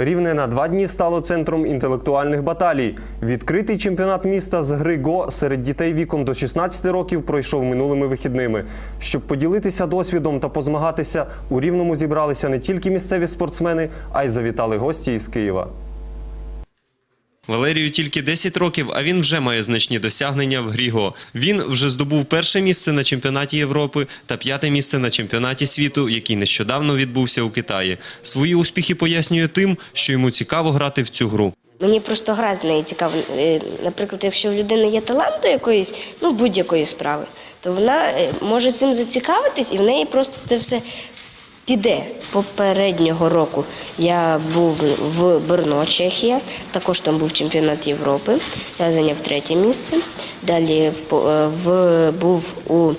Рівне на два дні стало центром інтелектуальних баталій. Відкритий чемпіонат міста з гри ГО серед дітей віком до 16 років пройшов минулими вихідними. Щоб поділитися досвідом та позмагатися, у Рівному зібралися не тільки місцеві спортсмени, а й завітали гості із Києва. Валерію тільки 10 років, а він вже має значні досягнення в грі ГО. Він вже здобув перше місце на чемпіонаті Європи та п'яте місце на чемпіонаті світу, який нещодавно відбувся у Китаї. Свої успіхи пояснює тим, що йому цікаво грати в цю гру. Мені просто гра в неї цікава. Е, Наприклад, якщо в людини є талант до якоїсь, ну будь-якої справи, то вона е, може цим зацікавитись, і в неї просто це все піде. Попереднього року я був в Берно, Чехія, також там був чемпіонат Європи. Я зайняв третє місце. Далі е, був у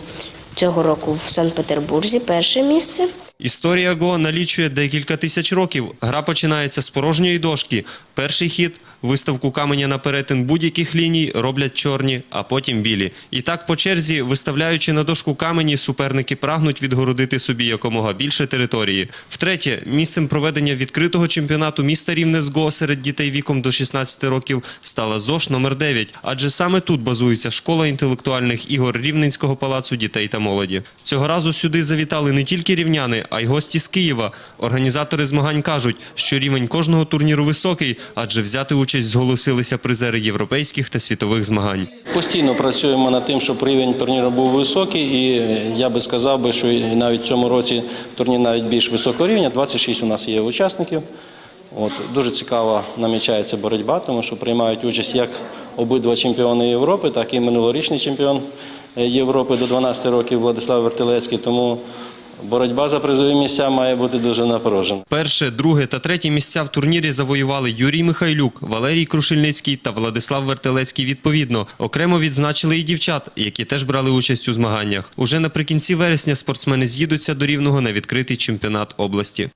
цього року в Санкт-Петербурзі перше місце. Історія ГО налічує декілька тисяч років. Гра починається з порожньої дошки. Перший хід виставку каменя на перетин будь-яких ліній роблять чорні, а потім білі. І так по черзі, виставляючи на дошку камені, суперники прагнуть відгородити собі якомога більше території. Втретє, місцем проведення відкритого чемпіонату міста Рівне з ГО серед дітей віком до 16 років стала ЗОШ номер 9 адже саме тут базується школа інтелектуальних ігор Рівненського палацу дітей та молоді. Цього разу сюди завітали не тільки рівняни, а й гості з Києва. Організатори змагань кажуть, що рівень кожного турніру високий, адже взяти участь зголосилися призери європейських та світових змагань. Постійно працюємо над тим, щоб рівень турніру був високий, і я би сказав би, що навіть в цьому році турнір навіть більш високого рівня. 26 у нас є учасників. От дуже цікава намічається боротьба, тому що приймають участь як обидва чемпіони Європи, так і минулорічний чемпіон е, Європи до 12 років Владислав Вертилецький. Тому боротьба за призові місця має бути дуже напружена. Перше, друге та третє місця в турнірі завоювали Юрій Михайлюк, Валерій Крушельницький та Владислав Вертелецький відповідно. Окремо відзначили і дівчат, які теж брали участь у змаганнях. Уже наприкінці вересня спортсмени з'їдуться до Рівного на відкритий чемпіонат області.